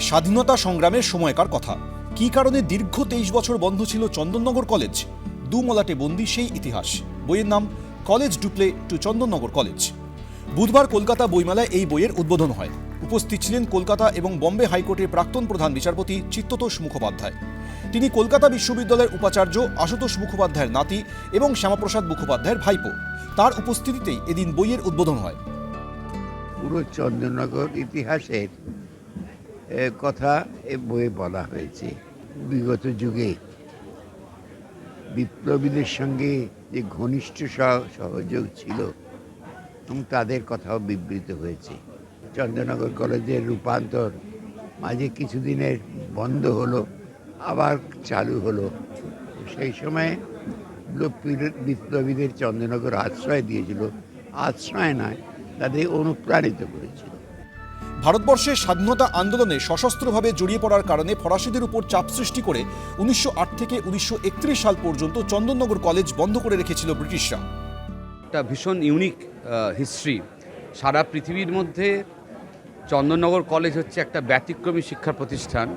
স্বাধীনতা সংগ্রামের সময়কার কথা। কী কারণে দীর্ঘ তেইশ বছর বন্ধ ছিল চন্দননগর কলেজ? দু মলাটে বন্দি সেই ইতিহাস। বইয়ের নাম college Dupleix to Chandannagar college. বুধবার কলকাতা বইমেলায় এই বইয়ের উদ্বোধন হয়। উপস্থিত ছিলেন কলকাতা এবং বম্বে হাইকোর্টের প্রাক্তন প্রধান বিচারপতি চিত্ততোষ মুখোপাধ্যায়। তিনি কলকাতা বিশ্ববিদ্যালয়ের উপাচার্য আশুতোষ মুখোপাধ্যায়ের নাতি এবং শ্যামাপ্রসাদ মুখোপাধ্যায়ের ভাইপো। তার উপস্থিতিতেই এদিন বইয়ের উদ্বোধন হয়। পুরো চন্দ্রনগর ইতিহাসের কথা এ বইয়ে বলা হয়েছে। বিগত যুগে বিপ্লবীদের সঙ্গে যে ঘনিষ্ঠ সহ- সহযোগ ছিল এবং তাদের কথাও বিবৃত হয়েছে। চন্দ্রনগর কলেজের রূপান্তর মাঝে কিছুদিনের বন্ধ হলো, আবার চালু হলো। সেই সময় বিপ্লবী- বিপ্লবীদের চন্দ্রনগর আশ্রয় দিয়েছিল। আশ্রয় নয়, তাদের অনুপ্রাণিত করেছিল। ভারতবর্ষের স্বাধীনতা আন্দোলনে সশস্ত্রভাবে জড়িয়ে পড়ার কারণে ফরাসিদের উপর চাপ সৃষ্টি করে উনিশশো আট থেকে উনিশশো একত্রিশ সাল পর্যন্ত চন্দননগর কলেজ বন্ধ করে রেখেছিল ব্রিটিশরা। একটা ভীষণ ইউনিক হিস্ট্রি সারা পৃথিবীর মধ্যে চন্দননগর কলেজ হচ্ছে একটা ব্যতিক্রমী শিক্ষা প্রতিষ্ঠান,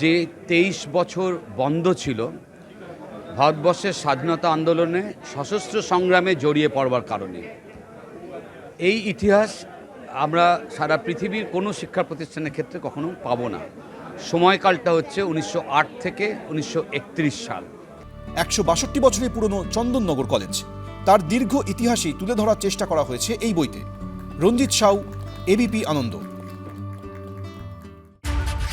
যে তেইশ বছর বন্ধ ছিল। ভারতবর্ষের স্বাধীনতা আন্দোলনে সশস্ত্র সংগ্রামে জড়িয়ে পড়বার কারণে। এই ইতিহাস আমরা সারা পৃথিবীর কোনো শিক্ষা প্রতিষ্ঠানের ক্ষেত্রে কখনো পাবো না। সময়কালটা হচ্ছে উনিশশো আট থেকে উনিশশো একত্রিশ সাল। একশো বাষট্টি বছরের পুরনো চন্দননগর কলেজ। তার দীর্ঘ ইতিহাসই তুলে ধরার চেষ্টা করা হয়েছে এই বইতে। রঞ্জিত সাউ এবিপি আনন্দ।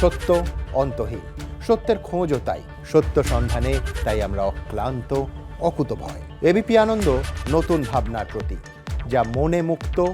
সত্য অন্তহীন। সত্যের খোঁজও তাই। সত্য সন্ধানে তাই আমরা অক্লান্ত অকুতভয়। এবিপি আনন্দ নতুন ভাবনার প্রতীক যা মনে মুক্ত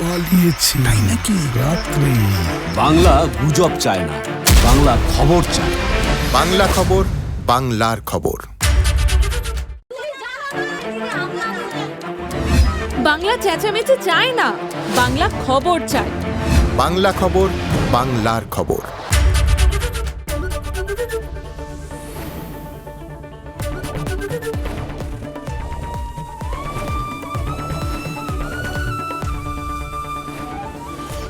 পালিয়েছে। তাই নাকি? রাত্রে। বাংলা গুজব চায় না বাংলা খবর চায় বাংলা খবর বাংলার খবর। বাংলা চেঁচামেচি চায় না বাংলা খবর চায়। বাংলা খবর বাংলার খবর।